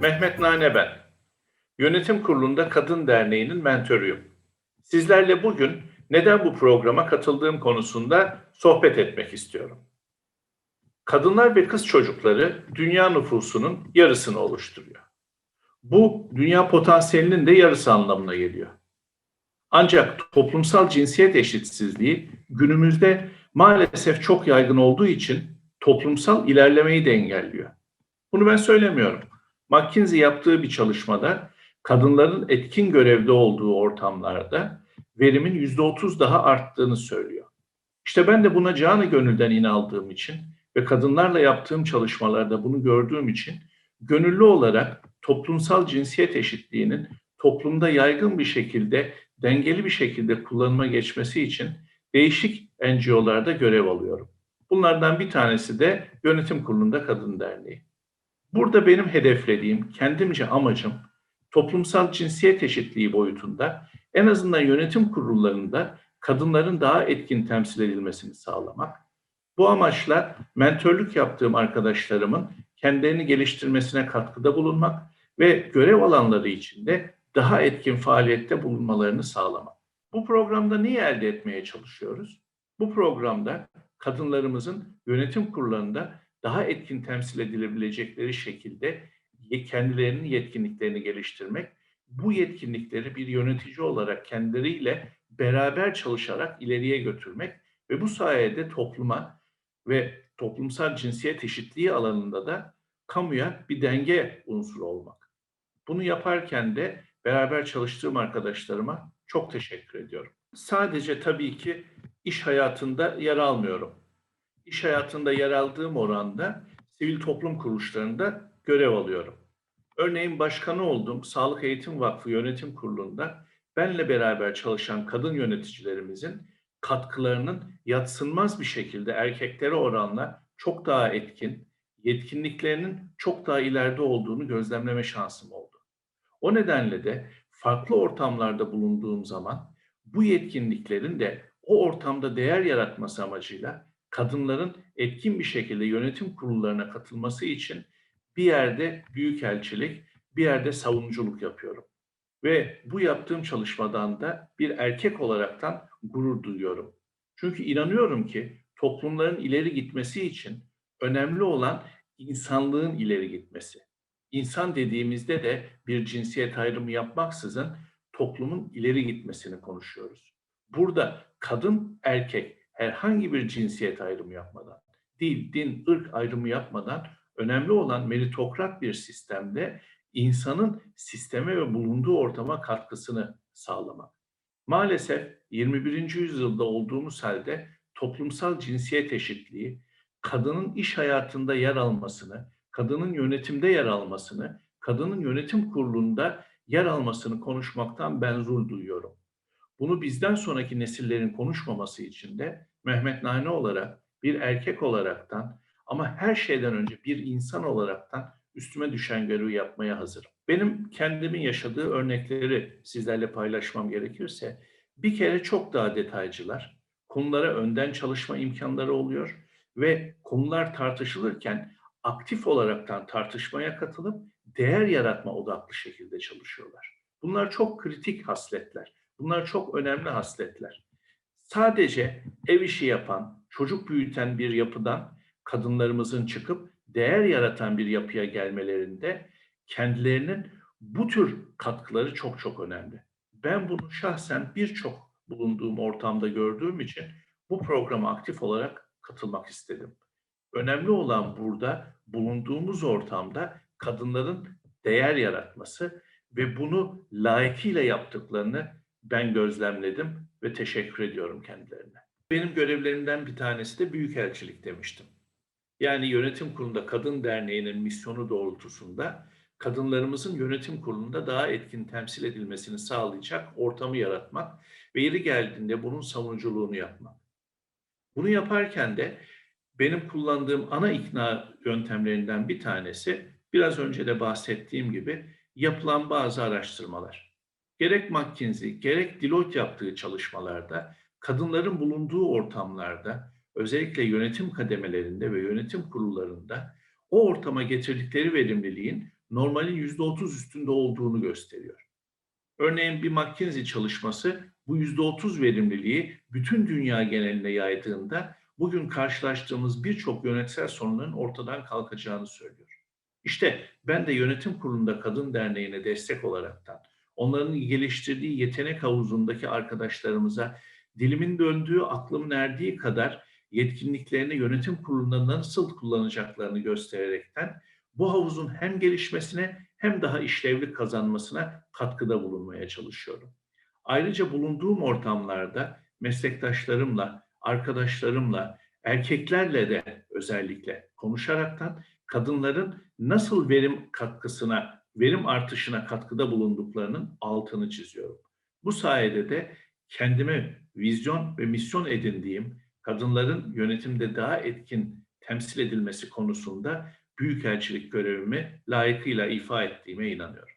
Mehmet Nane ben. Yönetim Kurulu'nda Kadın Derneği'nin mentörüyüm. Sizlerle bugün neden bu programa katıldığım konusunda sohbet etmek istiyorum. Kadınlar ve kız çocukları dünya nüfusunun yarısını oluşturuyor. Bu dünya potansiyelinin de yarısı anlamına geliyor. Ancak toplumsal cinsiyet eşitsizliği günümüzde maalesef çok yaygın olduğu için toplumsal ilerlemeyi de engelliyor. Bunu ben söylemiyorum. McKinsey yaptığı bir çalışmada kadınların etkin görevde olduğu ortamlarda verimin yüzde otuz daha arttığını söylüyor. İşte ben de buna canı gönülden inandığım için ve kadınlarla yaptığım çalışmalarda bunu gördüğüm için gönüllü olarak toplumsal cinsiyet eşitliğinin toplumda yaygın bir şekilde, dengeli bir şekilde kullanıma geçmesi için değişik NGO'larda görev alıyorum. Bunlardan bir tanesi de Yönetim Kurulu'nda Kadın Derneği. Burada benim hedeflediğim, kendimce amacım toplumsal cinsiyet eşitliği boyutunda en azından yönetim kurullarında kadınların daha etkin temsil edilmesini sağlamak. Bu amaçla mentörlük yaptığım arkadaşlarımın kendilerini geliştirmesine katkıda bulunmak ve görev alanları içinde daha etkin faaliyette bulunmalarını sağlamak. Bu programda neyi elde etmeye çalışıyoruz? Bu programda kadınlarımızın yönetim kurullarında daha etkin temsil edilebilecekleri şekilde kendilerinin yetkinliklerini geliştirmek, bu yetkinlikleri bir yönetici olarak kendileriyle beraber çalışarak ileriye götürmek ve bu sayede topluma ve toplumsal cinsiyet eşitliği alanında da kamuya bir denge unsuru olmak. Bunu yaparken de beraber çalıştığım arkadaşlarıma çok teşekkür ediyorum. Sadece tabii ki iş hayatında yer almıyorum. İş hayatında yer aldığım oranda sivil toplum kuruluşlarında görev alıyorum. Örneğin başkanı olduğum Sağlık Eğitim Vakfı Yönetim Kurulu'nda benle beraber çalışan kadın yöneticilerimizin katkılarının yatsınmaz bir şekilde erkeklere oranla çok daha etkin, yetkinliklerinin çok daha ileride olduğunu gözlemleme şansım oldu. O nedenle de farklı ortamlarda bulunduğum zaman bu yetkinliklerin de o ortamda değer yaratması amacıyla kadınların etkin bir şekilde yönetim kurullarına katılması için bir yerde büyükelçilik, bir yerde savunuculuk yapıyorum. Ve bu yaptığım çalışmadan da bir erkek olaraktan gurur duyuyorum. Çünkü inanıyorum ki toplumların ileri gitmesi için önemli olan insanlığın ileri gitmesi. İnsan dediğimizde de bir cinsiyet ayrımı yapmaksızın toplumun ileri gitmesini konuşuyoruz. Burada kadın, erkek herhangi bir cinsiyet ayrımı yapmadan, dil, din, ırk ayrımı yapmadan önemli olan meritokrat bir sistemde insanın sisteme ve bulunduğu ortama katkısını sağlamak. Maalesef 21. yüzyılda olduğumuz halde toplumsal cinsiyet eşitliği, kadının iş hayatında yer almasını, kadının yönetimde yer almasını, kadının yönetim kurulunda yer almasını konuşmaktan ben zul duyuyorum. Bunu bizden sonraki nesillerin konuşmaması için de Mehmet Nane olarak, bir erkek olaraktan ama her şeyden önce bir insan olaraktan üstüme düşen görevi yapmaya hazırım. Benim kendimin yaşadığı örnekleri sizlerle paylaşmam gerekirse bir kere çok daha detaycılar, konulara önden çalışma imkanları oluyor ve konular tartışılırken aktif olaraktan tartışmaya katılıp değer yaratma odaklı şekilde çalışıyorlar. Bunlar çok kritik hasletler. Bunlar çok önemli hasletler. Sadece ev işi yapan, çocuk büyüten bir yapıdan kadınlarımızın çıkıp değer yaratan bir yapıya gelmelerinde kendilerinin bu tür katkıları çok çok önemli. Ben bunu şahsen birçok bulunduğum ortamda gördüğüm için bu programa aktif olarak katılmak istedim. Önemli olan burada bulunduğumuz ortamda kadınların değer yaratması ve bunu layıkıyla yaptıklarını ben gözlemledim ve teşekkür ediyorum kendilerine. Benim görevlerimden bir tanesi de büyükelçilik demiştim. Yani yönetim kurulunda Kadın Derneği'nin misyonu doğrultusunda kadınlarımızın yönetim kurulunda daha etkin temsil edilmesini sağlayacak ortamı yaratmak ve yeri geldiğinde bunun savunuculuğunu yapmak. Bunu yaparken de benim kullandığım ana ikna yöntemlerinden bir tanesi biraz önce de bahsettiğim gibi yapılan bazı araştırmalar. Gerek McKinsey, gerek Deloitte yaptığı çalışmalarda kadınların bulunduğu ortamlarda özellikle yönetim kademelerinde ve yönetim kurullarında o ortama getirdikleri verimliliğin normalin %30 üstünde olduğunu gösteriyor. Örneğin bir McKinsey çalışması bu %30 verimliliği bütün dünya geneline yaydığında bugün karşılaştığımız birçok yönetsel sorunların ortadan kalkacağını söylüyor. İşte ben de yönetim kurulunda Kadın Derneği'ne destek olaraktan onların geliştirdiği yetenek havuzundaki arkadaşlarımıza dilimin döndüğü, aklımın erdiği kadar yetkinliklerini yönetim kurulunda nasıl kullanacaklarını göstererekten bu havuzun hem gelişmesine hem daha işlevli kazanmasına katkıda bulunmaya çalışıyorum. Ayrıca bulunduğum ortamlarda meslektaşlarımla, arkadaşlarımla, erkeklerle de özellikle konuşaraktan kadınların nasıl verim katkısına, verim artışına katkıda bulunduklarının altını çiziyorum. Bu sayede de kendime vizyon ve misyon edindiğim kadınların yönetimde daha etkin temsil edilmesi konusunda büyükelçilik görevimi layıkıyla ifa ettiğime inanıyorum.